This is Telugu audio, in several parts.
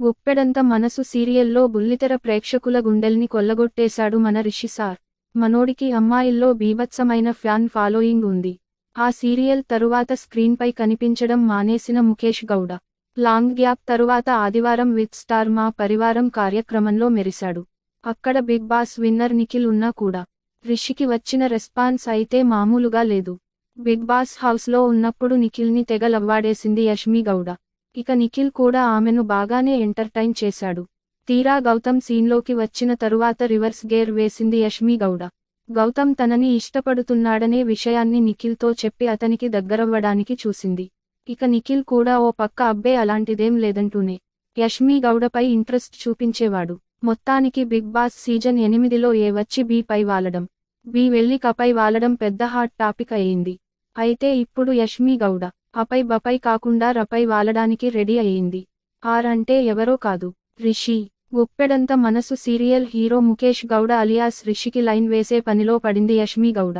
గుప్పెడంత మనసు సీరియల్లో బుల్లితెర ప్రేక్షకుల గుండెల్ని కొల్లగొట్టేశాడు మన రిషి సార్. మనోడికి అమ్మాయిల్లో బీభత్సమైన ఫ్యాన్ ఫాలోయింగ్ ఉంది. ఆ సీరియల్ తరువాత స్క్రీన్పై కనిపించడం మానేసిన ముఖేష్ గౌడ. లాంగ్ గ్యాప్ తరువాత ఆదివారం విత్ స్టార్ మా పరివారం కార్యక్రమంలో మెరిశాడు. అక్కడ బిగ్ బాస్ విన్నర్ నిఖిల్ ఉన్నా కూడా. రిషికి వచ్చిన రెస్పాన్స్ అయితే మామూలుగా లేదు. బిగ్ బాస్ హౌస్లో ఉన్నప్పుడు నిఖిల్ని తెగ లవ్వాడేసింది యష్మి గౌడ. ఇక నిఖిల్ కూడా ఆమెను బాగానే ఎంటర్టైన్ చేశాడు. తీరా గౌతమ్ సీన్లోకి వచ్చిన తరువాత రివర్స్ గేర్ వేసింది యష్మి గౌడ. గౌతమ్ తనని ఇష్టపడుతున్నాడనే విషయాన్ని నిఖిల్తో చెప్పి అతనికి దగ్గరవ్వడానికి చూసింది. ఇక నిఖిల్ కూడా ఓ పక్క అబ్బే అలాంటిదేం లేదంటూనే. యష్మి గౌడపై ఇంట్రెస్ట్ చూపించేవాడు. మొత్తానికి బిగ్ బాస్ సీజన్ ఎనిమిదిలో ఏ వచ్చి బీ పై వాలడం. బి వెళ్ళి కపై వాలడం పెద్ద హాట్ టాపిక్ అయింది. అయితే ఇప్పుడు యష్మి గౌడ. అపై బపై కాకుండా రపై వాలడానికి రెడీ అయింది. ఆర్ అంటే ఎవరో కాదు. Rishi. Guppedantha Manasu serial hero Mukesh Gowda alias రిషికి లైన్ వేసే పనిలో పడింది యష్మి గౌడ.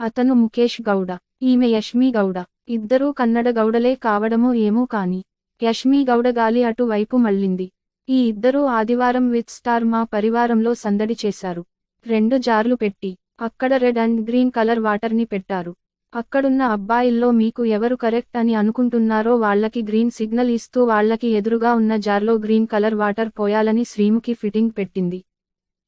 అతను ముఖేష్ గౌడ. ఈమె యష్మి గౌడ. ఇద్దరూ కన్నడ గౌడలే కావడమో ఏమో కాని యష్మి గౌడ గాలి అటువైపు మళ్ళింది. ఈ ఇద్దరూ ఆదివారం విత్ స్టార్ మా పరివారంలో సందడి చేశారు. రెండు జార్లు పెట్టి. అక్కడ రెడ్ అండ్ గ్రీన్ కలర్ వాటర్ని పెట్టారు. అక్కడున్న అబ్బాయిల్లో మీకు ఎవరు కరెక్ట్ అని అనుకుంటున్నారో వాళ్ళకి గ్రీన్ సిగ్నల్ ఇస్తూ వాళ్ళకి ఎదురుగా ఉన్న జార్లో గ్రీన్ కలర్ వాటర్ పోయాలని శ్రీముఖి ఫిట్టింగ్ పెట్టింది.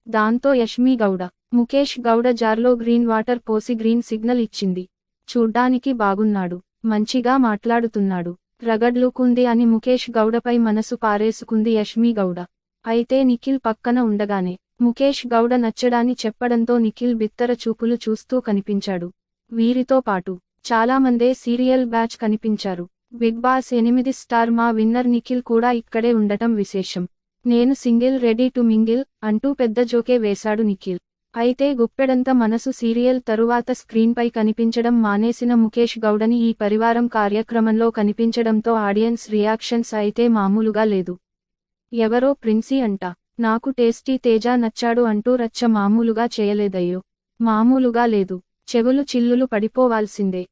దాంతో యష్మి గౌడ ముఖేష్ గౌడ జార్లో గ్రీన్ వాటర్ పోసి గ్రీన్ సిగ్నల్ ఇచ్చింది. చూడ్డానికి బాగున్నాడు మంచిగా మాట్లాడుతున్నాడు రగడ్లుకుంది అని ముఖేష్ గౌడపై మనసు పారేసుకుంది యష్మి గౌడ. అయితే నిఖిల్ పక్కన ఉండగానే ముఖేష్ గౌడ నచ్చడాని చెప్పడంతో నిఖిల్ బిత్తర చూపులు చూస్తూ కనిపించాడు. వీరితో పాటు చాలామందే సీరియల్ బ్యాచ్ కనిపించారు. బిగ్ బాస్ ఎనిమిది స్టార్ మా విన్నర్ నిఖిల్ కూడా ఇక్కడే ఉండటం విశేషం. నేను సింగిల్ రెడీ టు మింగిల్ అంటూ పెద్ద జోకే వేశాడు నిఖిల్. అయితే గుప్పెడంత మనసు సీరియల్ తరువాత స్క్రీన్పై కనిపించడం మానేసిన ముఖేష్ గౌడని ఈ పరివారం కార్యక్రమంలో కనిపించడంతో ఆడియన్స్ రియాక్షన్స్ అయితే మామూలుగా లేదు. ఎవరో ప్రిన్సీ అంట నాకు టేస్టీ తేజ నచ్చాడు అంటూ రచ్చ మామూలుగా చేయలేదయ్యో. మామూలుగా లేదు. చెవులు చిల్లులు పడిపోవాల్సిందే.